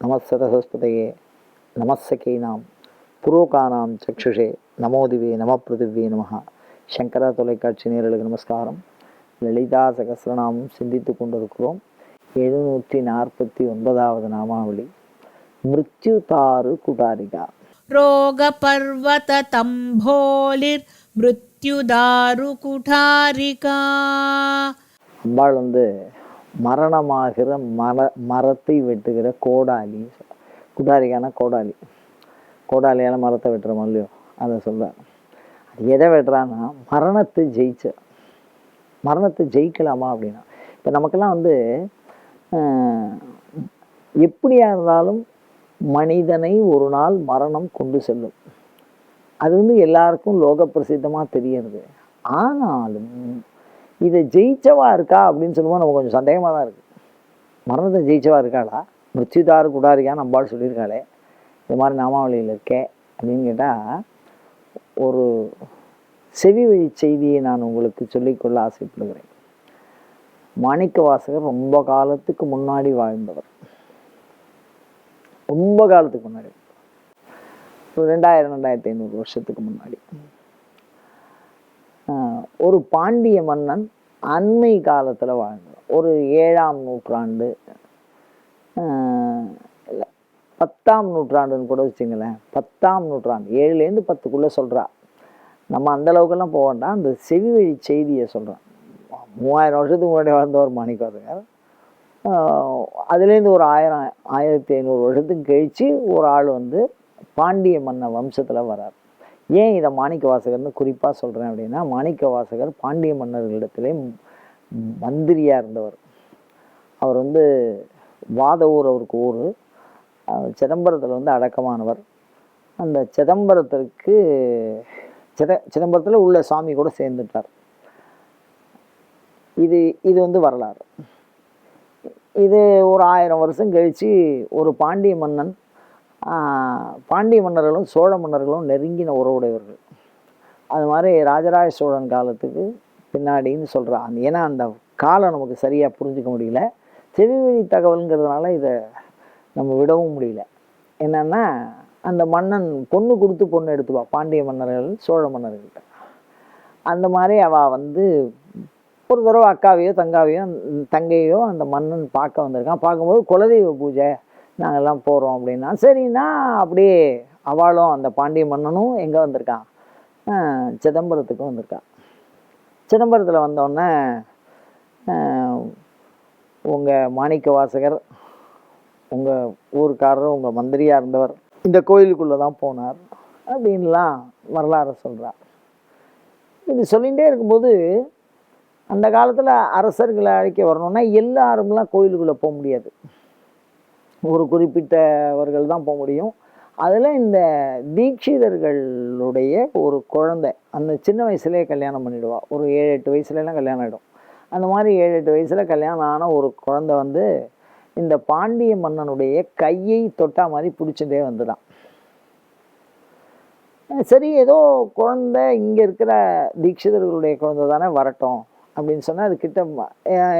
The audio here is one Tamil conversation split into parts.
நமசரஸ்வதையே நமசகீனாம் புரோகானாம் சக்ஷுஷே நமோதிவே நம பிருத்திவே நம சங்கரா தொலைக்காட்சி நேரலுக்கு நமஸ்காரம். லலிதா சகசிரநாமம் சிந்தித்து கொண்டிருக்கிறோம். எழுநூற்றி நாற்பத்தி ஒன்பதாவது நாமாவளி. மிருத்யுதாரு குடாரிகா. ரோக பர்வத தம்போலிர் மிருத்யுதாரு குடாரிகா. அம்பாள் வந்து மரணமாகிற மர மரத்தை வெட்டுகிற கோடாலி. குடாரிக்கான கோடாலி. கோடாலியால் மரத்தை வெட்டுறோம் இல்லையோ? அதை சொல்கிறார் எதை வெட்டுறான்னா மரணத்தை ஜெயிச்ச மரணத்தை ஜெயிக்கலாமா அப்படின்னா. இப்போ நமக்கெல்லாம் வந்து எப்படியாக எப்படியா இருந்தாலும் மனிதனை ஒரு நாள் மரணம் கொண்டு செல்லும். அது வந்து எல்லாருக்கும் லோக பிரசித்தமாக தெரியறது. ஆனாலும் இதை ஜெயிச்சவா இருக்கா அப்படின்னு சொல்லும்போது நமக்கு கொஞ்சம் சந்தேகமாக தான் இருக்குது மரணத்தை ஜெயிச்சவா இருக்காளா? மிருத்யுதாரு குடாரிக்கான்னு நம்பாள் சொல்லியிருக்காளே. இது மாதிரி நாமாவளியில் இருக்கே அப்படின்னு கேட்டால் ஒரு செவி வழி செய்தியை நான் உங்களுக்கு சொல்லிக்கொள்ள ஆசைப்படுகிறேன். மாணிக்க வாசகர் ரொம்ப காலத்துக்கு முன்னாடி வாழ்ந்தவர். ரொம்ப காலத்துக்கு முன்னாடி. ஒரு ரெண்டாயிரம் ரெண்டாயிரத்தி ஐநூறு வருஷத்துக்கு முன்னாடி. ஒரு பாண்டிய மன்னன் அண்மை காலத்தில் வாழ்ந்தான் ஒரு ஏழாம் நூற்றாண்டு இல்லை பத்தாம் நூற்றாண்டுன்னு கூட வச்சுங்களேன். பத்தாம் நூற்றாண்டு ஏழுலேருந்து பத்துக்குள்ளே சொல்கிறா நம்ம அந்த அளவுக்கெல்லாம் போக வேண்டாம். அந்த செவி வழி செய்தியை சொல்கிறேன் மூவாயிரம் வருஷத்துக்கு முன்னாடி வாழ்ந்தவர் மாணிக்கவாசகர். அதுலேருந்து ஒரு ஆயிரம் ஆயிரத்தி ஐநூறு வருஷத்துக்கு கழித்து ஒரு ஆள் வந்து பாண்டிய மன்ன வம்சத்தில் வரார் ஏன் இதை மாணிக்க வாசகர்னு குறிப்பாக சொல்கிறேன் அப்படின்னா மாணிக்க வாசகர் பாண்டிய மன்னர்களிடத்திலே மந்திரியாக இருந்தவர். அவர் வந்து வாத ஊர் அவருக்கு ஊர். சிதம்பரத்தில் வந்து அடக்கமானவர். அந்த சிதம்பரத்திற்கு சித சிதம்பரத்தில் உள்ள சாமி கூட சேர்ந்துட்டார். இது இது வந்து வரலாறு. இது ஒரு ஆயிரம் வருஷம் கழித்து ஒரு பாண்டிய மன்னன் பாண்டிய மன்னர்களும் சோழ மன்னர்களும் நெருங்கின உறவுடையவர்கள். அது மாதிரி ராஜராஜ சோழன் காலத்துக்கு பின்னாடின்னு சொல்கிறான் ஏன்னா அந்த காலம் நமக்கு சரியாக புரிஞ்சுக்க முடியல. செவிவழி தகவலுங்கிறதுனால இதை நம்ம விடவும் முடியல. என்னன்னா அந்த மன்னன் பொண்ணு கொடுத்து பொண்ணு எடுத்துவா பாண்டிய மன்னர்கள் சோழ மன்னர்கள்ட்ட. அந்த மாதிரி அவள் வந்து ஒரு தடவை அக்காவையோ தங்காவையோ தங்கையோ அந்த மன்னன் பார்க்க வந்திருக்கான். பார்க்கும்போது குலதெய்வ பூஜை நாங்கள்லாம் போகிறோம் அப்படின்னா சரின்னா அப்படியே அவளும் அந்த பாண்டிய மன்னனும் எங்கே வந்திருக்கான்? சிதம்பரத்துக்கும் வந்திருக்கான். சிதம்பரத்தில் வந்தோடனே உங்கள் மாணிக்க வாசகர் உங்கள் ஊருக்காரர் உங்கள் மந்திரியாக இருந்தவர் இந்த கோயிலுக்குள்ளே தான் போனார் அப்படின்லாம் வரலாறு சொல்கிறார் இது சொல்லிகிட்டே இருக்கும்போது அந்த காலத்தில் அரசர்களை அழைக்க வரணும்னா எல்லாருமெலாம் கோயிலுக்குள்ளே போக முடியாது. ஒரு குறிப்பிட்டவர்கள் தான் போக முடியும். அதில் இந்த தீட்சிதர்களுடைய ஒரு குழந்தை அந்த சின்ன வயசுலேயே கல்யாணம் பண்ணிவிடுவா ஒரு ஏழு எட்டு வயசுலலாம் கல்யாணம் ஆகிடும் அந்த மாதிரி ஏழு எட்டு வயசில் கல்யாணம் ஆன ஒரு குழந்தை வந்து இந்த பாண்டிய மன்னனுடைய கையை தொட்டா மாதிரி பிடிச்சிட்டே வந்துடான் சரி ஏதோ குழந்தை இங்கே இருக்கிற தீட்சிதர்களுடைய குழந்தை தானே வரட்டும். அப்படின்னு சொன்னால் அது கிட்ட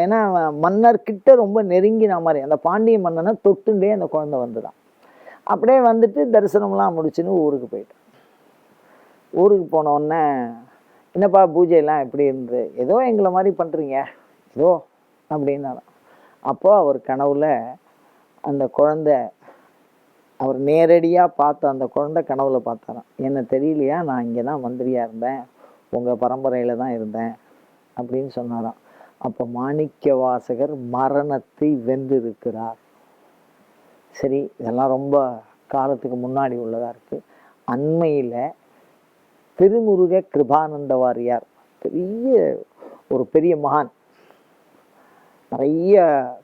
ஏன்னா மன்னர் கிட்ட ரொம்ப நெருங்கின மாதிரி அந்த பாண்டிய மன்னனை தொட்டுண்டே அந்த குழந்தை வந்துதான். அப்படியே வந்துட்டு தரிசனம்லாம் முடிச்சுன்னு ஊருக்கு போயிட்டேன். ஊருக்கு போனோடனே என்னப்பா பூஜையெல்லாம் எப்படி இருந்து? ஏதோ எங்களை மாதிரி பண்ணுறீங்க ஏதோ அப்படின்னாராம் அப்போ அவர் கனவுல அந்த குழந்தை அவர் நேரடியாக பார்த்த அந்த குழந்தை கனவுல பார்த்தாராம். என்ன தெரியலையா? நான் இங்கே தான் மந்திரியாக இருந்தேன். உங்கள் பரம்பரையில் தான் இருந்தேன். அப்படின்னு சொன்னாராம். அப்போ மாணிக்க வாசகர் மரணத்தை வென்றிருக்கிறார். சரி இதெல்லாம் ரொம்ப காலத்துக்கு முன்னாடி உள்ளதாக இருக்குது அண்மையில் திருமுருக கிருபானந்த வாரியார் பெரிய ஒரு பெரிய மகான். நிறைய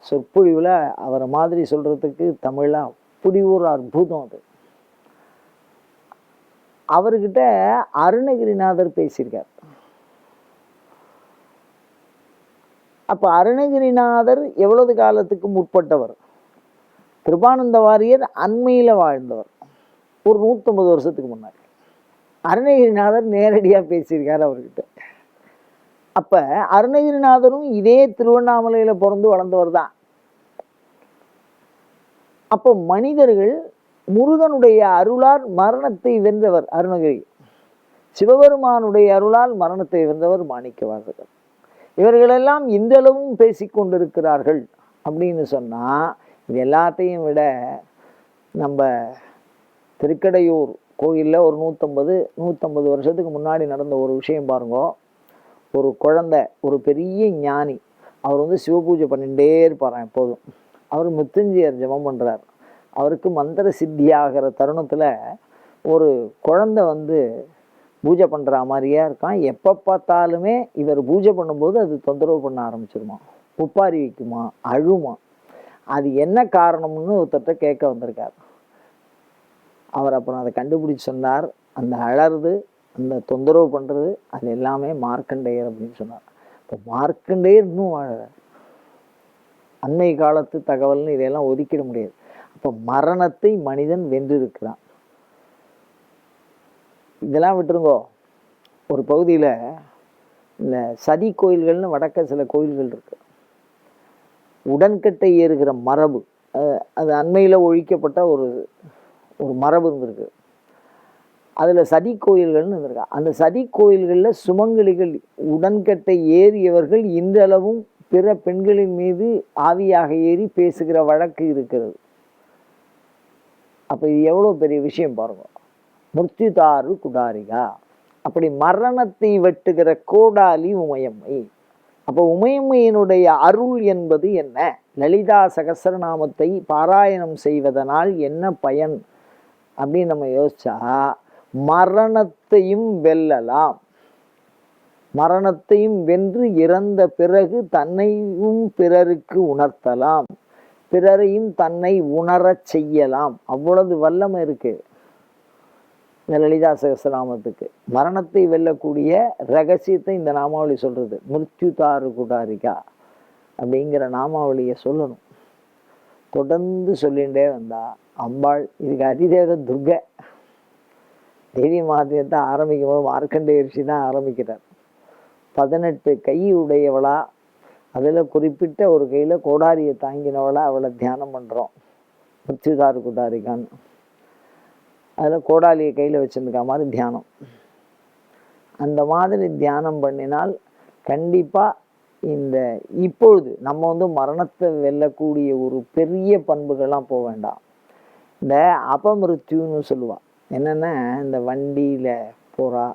சொற்பொழிவில் அவரை மாதிரி சொல்கிறதுக்கு தமிழில் அப்படி ஒரு அற்புதம் அது. அவர்கிட்ட அருணகிரிநாதர் பேசியிருக்கார். அப்போ அருணகிரிநாதர் எவ்வளவு காலத்துக்கு முற்பட்டவர்? கிருபானந்த வாரியர் அண்மையில் வாழ்ந்தவர். ஒரு நூற்றம்பது வருஷத்துக்கு முன்னாடி. அருணகிரிநாதர் நேரடியாக பேசியிருக்கார் அவர்கிட்ட. அப்ப அருணகிரிநாதரும் இதே திருவண்ணாமலையில் பிறந்து வளர்ந்தவர் தான். அப்போ மனிதர்கள் முருகனுடைய அருளால் மரணத்தை வென்றவர் அருணகிரி. சிவபெருமானுடைய அருளால் மரணத்தை வென்றவர் மாணிக்கவாசகர். இவர்களெல்லாம் இந்தளவும் பேசி கொண்டிருக்கிறார்கள் அப்படின்னு சொன்னால் இது எல்லாத்தையும் விட நம்ம திருக்கடையூர் கோயிலில் ஒரு நூற்றம்பது நூற்றம்பது வருஷத்துக்கு முன்னாடி நடந்த ஒரு விஷயம் பாருங்க. ஒரு குழந்தை ஒரு பெரிய ஞானி அவர் வந்து சிவபூஜை பண்ணிகிட்டே இருப்பாராம் எப்போதும். அவர் மிருத்யுஞ்சயர் ஜபம் பண்ணுறார் அவருக்கு மந்திர சித்தி ஆகிற தருணத்தில் ஒரு குழந்தை வந்து பூஜை பண்ணுற மாதிரியே இருக்கான். எப்போ பார்த்தாலுமே இவர் பூஜை பண்ணும்போது அது தொந்தரவு பண்ண ஆரம்பிச்சிருமா உப்பாரி வைக்குமா அழுமா அது என்ன காரணம்னு ஒருத்தர்கிட்ட கேட்க வந்திருக்கார். அவர் அப்புறம் அதை கண்டுபிடிச்சு சொன்னார். அந்த அழறது அந்த தொந்தரவு பண்ணுறது அது எல்லாமே மார்க்கண்டேயர் அப்படின்னு சொன்னார். இப்போ மார்க்கண்டேயர் இன்னும் வாழறார் அன்னை காலத்து தகவல்னு இதையெல்லாம் ஒதுக்கிட முடியாது. அப்போ மரணத்தை மனிதன் வென்றிருக்கிறான். இதெல்லாம் விட்டுருங்கோ. ஒரு பகுதியில் இந்த சதி கோயில்கள்னு வடக்க சில கோயில்கள் இருக்குது உடன்கட்டை ஏறுகிற மரபு அது அண்மையில் ஒழிக்கப்பட்ட ஒரு ஒரு மரபு இருந்திருக்கு. அதில் சதி கோயில்கள்னு இருந்திருக்கு. அந்த சதி கோயில்களில் சுமங்கலிகள் உடன்கட்டை ஏறியவர்கள் இன்றளவும் பிற பெண்களின் மீது ஆவியாக ஏறி பேசுகிற வழக்கு இருக்கிறது. அப்போ இது எவ்வளோ பெரிய விஷயம் பாருங்க. முர்த்திதாரு குடாரிகா. அப்படி மரணத்தை வெட்டுகிற கோடாலி உமையம்மை. அப்போ உமையம்மையினுடைய அருள் என்பது என்ன? லலிதா சகசரநாமத்தை பாராயணம் செய்வதனால் என்ன பயன்? அப்படின்னு நம்ம யோசிச்சா மரணத்தையும் வெல்லலாம். மரணத்தையும் வென்று இறந்த பிறகு தன்னையும் பிறருக்கு உணர்த்தலாம். பிறரையும் தன்னை உணரச் செய்யலாம். அவ்வளவு வல்லமை இருக்குது இந்த லலிதா சகசிரநாமத்துக்கு மரணத்தை வெல்லக்கூடிய ரகசியத்தை இந்த நாமாவளி சொல்றது. மிருத்யுதாரு குடாரிகா அப்படிங்கிற நாமாவளியை சொல்லணும். தொடர்ந்து சொல்லிகிட்டே வந்தா அம்பாள் இதுக்கு அதிதேவ துர்கை. தேவி மகாத்மியத்தை ஆரம்பிக்கும் போது மார்க்கண்டே ரிஷி தான் ஆரம்பிக்கிறார். பதினெட்டு கை உடையவளா அதில் குறிப்பிட்ட ஒரு கையில் கோடாரியை தாங்கினவளா அவளை தியானம் பண்ணுறோம் மிருத்யுதாரு குடாரிகான்னு. அதில் கோடாலியை கையில் வச்சுருந்துக்க மாதிரி தியானம். அந்த மாதிரி தியானம் பண்ணினால் கண்டிப்பாக இந்த இப்பொழுது நம்ம வந்து மரணத்தை வெல்லக்கூடிய ஒரு பெரிய பண்புகள்லாம் போக வேண்டாம். இந்த அபமிருத்யுன்னு சொல்லுவாள் என்னென்னா இந்த வண்டியில் போகிறா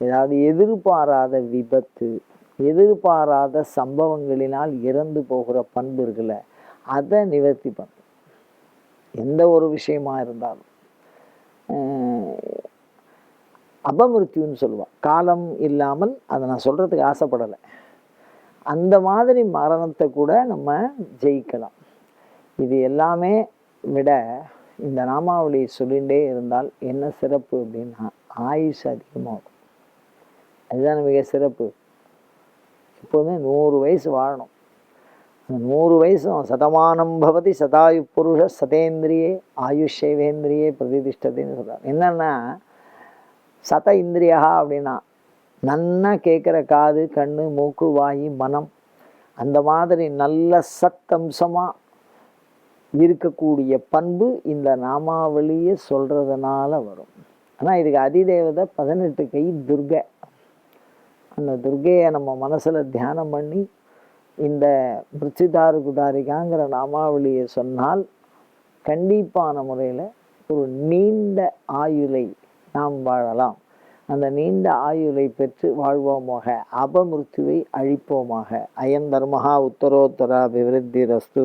ஏதாவது எதிர்பாராத விபத்து எதிர்பாராத சம்பவங்களினால் இறந்து போகிற பண்பு இருக்குல்ல அதை நிவர்த்தி பண்ணும். எந்த ஒரு விஷயமா இருந்தாலும். அபமிருத்யுன்னு சொல்லுவாள் காலம் இல்லாமல் அதை நான் சொல்கிறதுக்கு ஆசைப்படலை. அந்த மாதிரி மரணத்தை கூட நம்ம ஜெயிக்கலாம். இது எல்லாமே விட இந்த நாமாவளி சொல்லிகிட்டே இருந்தால் என்ன சிறப்பு அப்படின்னா ஆயுஷ் அதிகமாகும். அதுதான் மிக சிறப்பு. எப்போதுமே நூறு வயசு வாழணும். நூறு வயசும் சதமானம் பவதி சதாயு புருஷ சதேந்திரியே ஆயுஷேவேந்திரியே பிரதிதிஷ்டதைன்னு சொல்கிறார் என்னென்னா சத இந்திரியா அப்படின்னா நன்னா கேட்குற காது கண் மூக்கு வாயி மனம் அந்த மாதிரி நல்ல சத்தம்சமாக இருக்கக்கூடிய பண்பு இந்த நாமாவளியை சொல்கிறதுனால வரும். ஆனால் இதுக்கு அதிதேவதை பதினெட்டு கை துர்கை. அந்த துர்கையை நம்ம மனசில் தியானம் பண்ணி இந்த பிரிச்சிதாரு குடாரிகாங்கிற நாமாவளியை சொன்னால் கண்டிப்பான முறையில் ஒரு நீண்ட ஆயுளை நாம் வாழலாம். அந்த நீண்ட ஆயுளை பெற்று வாழ்வோமாக அபமிருத்துவை அழிப்போமாக. அயம் தர்மஹா உத்தரோத்தரா அபிவிருத்தி ரஸ்து